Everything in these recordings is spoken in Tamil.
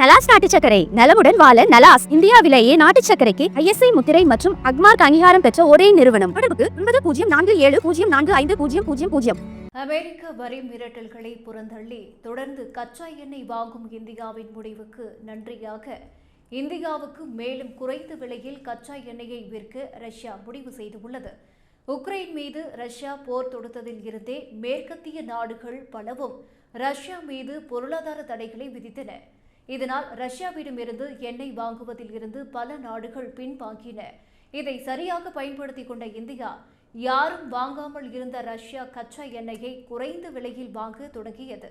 நலாஸ் நாட்டு சக்கரை நலமுடன் வாழ நலாஸ் இந்தியாவிலேயே நாட்டு சக்கரைக்கு ஐஎஸ்ஐ முத்திரை மற்றும் அக்மார்க் அங்கீகாரம் பெற்ற ஒரே நிறுவனம். தொடர்புக்கு ஒன்பது பூஜ்ஜியம் நான்கு ஏழு பூஜ்ஜியம் நான்கு ஐந்து பூஜ்ஜியம் பூஜ்ஜியம் பூஜ்ஜியம். அமெரிக்க வரி மிரட்டல்களை புறந்தள்ளி தொடர்ந்து கச்சா எண்ணெய் வாங்கும் இந்தியாவின் முடிவுக்கு நன்றியாக. இந்தியாவுக்கு மேலும் குறைந்த விலையில் கச்சா எண்ணெயை விற்க ரஷ்யா முடிவு செய்துள்ளது. உக்ரைன் மீது ரஷ்யா போர் தொடுத்ததில் இருந்தே மேற்கத்திய நாடுகள் பலவும் ரஷ்யா மீது பொருளாதார தடைகளை விதித்தன. இதனால் ரஷ்யாவிடமிருந்து எண்ணெய் வாங்குவதில் இருந்து பல நாடுகள் பின்வாங்கின. இதை சரியாக பயன்படுத்திக் கொண்ட இந்தியா யாரும் வாங்காமல் இருந்த ரஷ்யா கச்சா எண்ணெயை குறைந்த விலையில் வாங்க தொடங்கியது.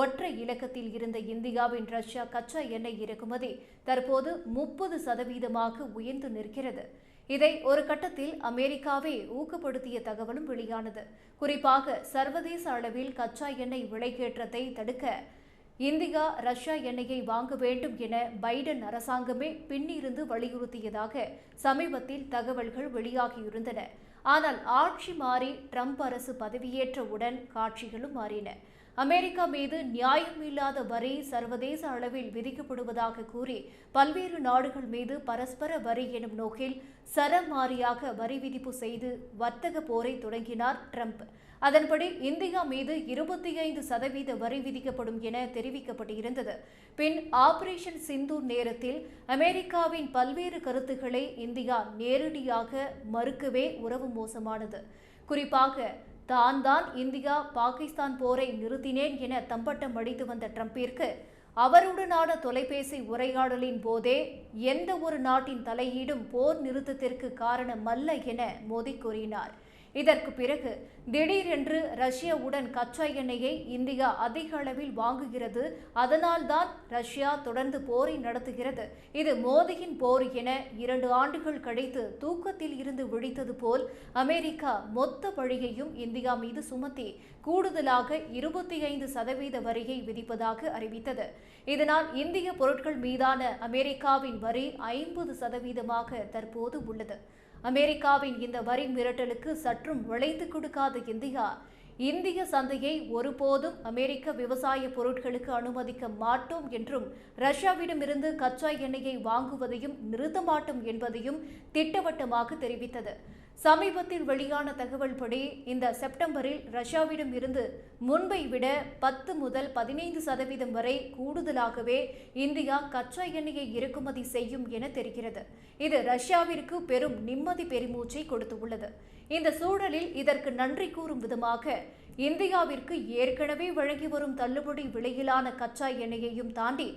ஒற்றை இலக்கத்தில் இருந்த இந்தியாவின் ரஷ்யா கச்சா எண்ணெய் இறக்குமதி தற்போது முப்பது சதவீதமாக உயர்ந்து நிற்கிறது. இதை ஒரு கட்டத்தில் அமெரிக்காவே ஊக்கப்படுத்திய தகவலும் வெளியானது. குறிப்பாக சர்வதேச அளவில் கச்சா எண்ணெய் விலைக்கேற்றத்தை தடுக்க இந்தியா ரஷ்யா எண்ணெயை வாங்க வேண்டும் என பைடன் அரசாங்கமே பின்னிருந்து வலியுறுத்தியதாக சமீபத்தில் தகவல்கள் வெளியாகியிருந்தன. ஆனால் ஆட்சி மாறி ட்ரம்ப் அரசு பதவியேற்றவுடன் காட்சிகளும் மாறின. அமெரிக்கா மீது நியாயமில்லாத வரி சர்வதேச அளவில் விதிக்கப்படுவதாக கூறி பல்வேறு நாடுகள் மீது பரஸ்பர வரி எனும் நோக்கில் சரமாரியாக வரி விதிப்பு செய்து வர்த்தக போரை தொடங்கினார் ட்ரம்ப். அதன்படி இந்தியா மீது இருபத்தி ஐந்து சதவீத வரி விதிக்கப்படும் என தெரிவிக்கப்பட்டிருந்தது. பின் ஆபரேஷன் சிந்து நேரத்தில் அமெரிக்காவின் பல்வேறு கருத்துக்களை இந்தியா நேரடியாக மறுக்கவே உறவு மோசமானது. குறிப்பாக தான் தான் இந்தியா பாகிஸ்தான் போரை நிறுத்தினேன் என தம்பட்டம் அடித்து வந்த ட்ரம்பிற்கு அவருடனான தொலைபேசி உரையாடலின் போதே எந்த ஒரு நாட்டின் தலையீடும் போர் நிறுத்தத்திற்கு காரணமல்ல என மோடி கூறினார். இதற்கு பிறகு திடீரென்று ரஷ்யாவுடன் கச்சா எண்ணெயை இந்தியா அதிக அளவில் வாங்குகிறது. அதனால்தான் ரஷ்யா தொடர்ந்து போரை நடத்துகிறது. இது மோதியின் போர் என இரண்டு ஆண்டுகள் கழித்து தூக்கத்தில் இருந்து விழித்தது போல் அமெரிக்கா மொத்த பழியையும் இந்தியா மீது சுமத்தி கூடுதலாக இருபத்தி ஐந்து சதவீத வரியை விதிப்பதாக அறிவித்தது. இதனால் இந்திய பொருட்கள் மீதான அமெரிக்காவின் வரி ஐம்பது சதவீதமாக தற்போது உள்ளது. அமெரிக்காவின் இந்த வரி மிரட்டலுக்கு சற்றும் விளைந்து கொடுக்காத இந்தியா. இந்திய சந்தையை ஒருபோதும் அமெரிக்க விவசாய பொருட்களுக்கு அனுமதிக்க மாட்டோம் என்றும் ரஷ்யாவிடமிருந்து கச்சா எண்ணெயை வாங்குவதையும் நிறுத்த மாட்டோம் என்பதையும் திட்டவட்டமாக தெரிவித்தது. சமீபத்தில் வெளியான தகவல்படி இந்த செப்டம்பரில் ரஷ்யாவிடம் இருந்து முன்பை விட பத்து முதல் பதினைந்து சதவீதம் வரை கூடுதலாகவே இந்தியா கச்சா எண்ணெயை இறக்குமதி செய்யும் என தெரிகிறது. இது ரஷ்யாவிற்கு பெரும் நிம்மதி பெருமூச்சை கொடுத்துள்ளது. இந்த சூழலில் இதற்கு நன்றி கூறும் விதமாக இந்தியாவிற்கு ஏற்கனவே வழங்கி வரும் தள்ளுபடி விலையிலான கச்சா எண்ணெயையும் தாண்டி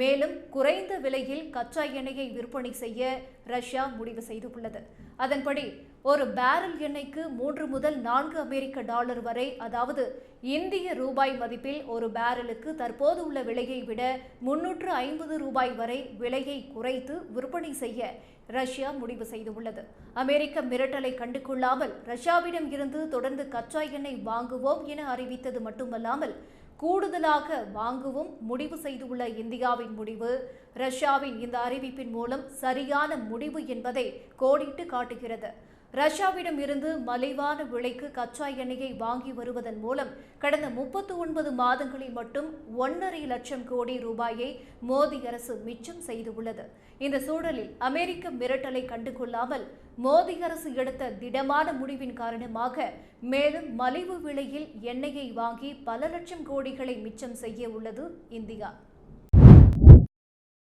மேலும் குறைந்த விலையில் கச்சா எண்ணெயை விற்பனை செய்ய ரஷ்யா முடிவு செய்துள்ளது. அதன்படி ஒரு பேரல் எண்ணெய்க்கு மூன்று முதல் நான்கு அமெரிக்க டாலர் வரை அதாவது இந்திய ரூபாய் மதிப்பில் ஒரு பேரலுக்கு தற்போது உள்ள விலையை விட முன்னூற்று ஐம்பது ரூபாய் வரை விலையை குறைத்து விற்பனை செய்ய ரஷ்யா முடிவு செய்துள்ளது. அமெரிக்க மிரட்டலை கண்டுகொள்ளாமல் ரஷ்யாவிடம் இருந்து தொடர்ந்து கச்சா எண்ணெய் வாங்குவோம் என அறிவித்தது மட்டுமல்லாமல் கூடுதலாக வாங்கவும் முடிவு செய்துள்ள இந்தியாவின் முடிவு ரஷ்யாவின் இந்த அறிவிப்பின் மூலம் சரியான முடிவு என்பதை கோடிட்டு காட்டுகிறது. ரஷ்யாவிடம் இருந்து மலிவான விலைக்கு கச்சா எண்ணெயை வாங்கி வருவதன் மூலம் கடந்த முப்பத்து ஒன்பது மாதங்களில் மட்டும் ஒன்றரை லட்சம் கோடி ரூபாயை மோடி அரசு மிச்சம் செய்துள்ளது. இந்த சூழலில் அமெரிக்க மிரட்டலை கண்டுகொள்ளாமல் மோடி அரசு எடுத்த திடமான முடிவின் காரணமாக மேலும் மலிவு விலையில் எண்ணெயை வாங்கி பல லட்சம் கோடிகளை மிச்சம் செய்ய உள்ளது இந்தியா.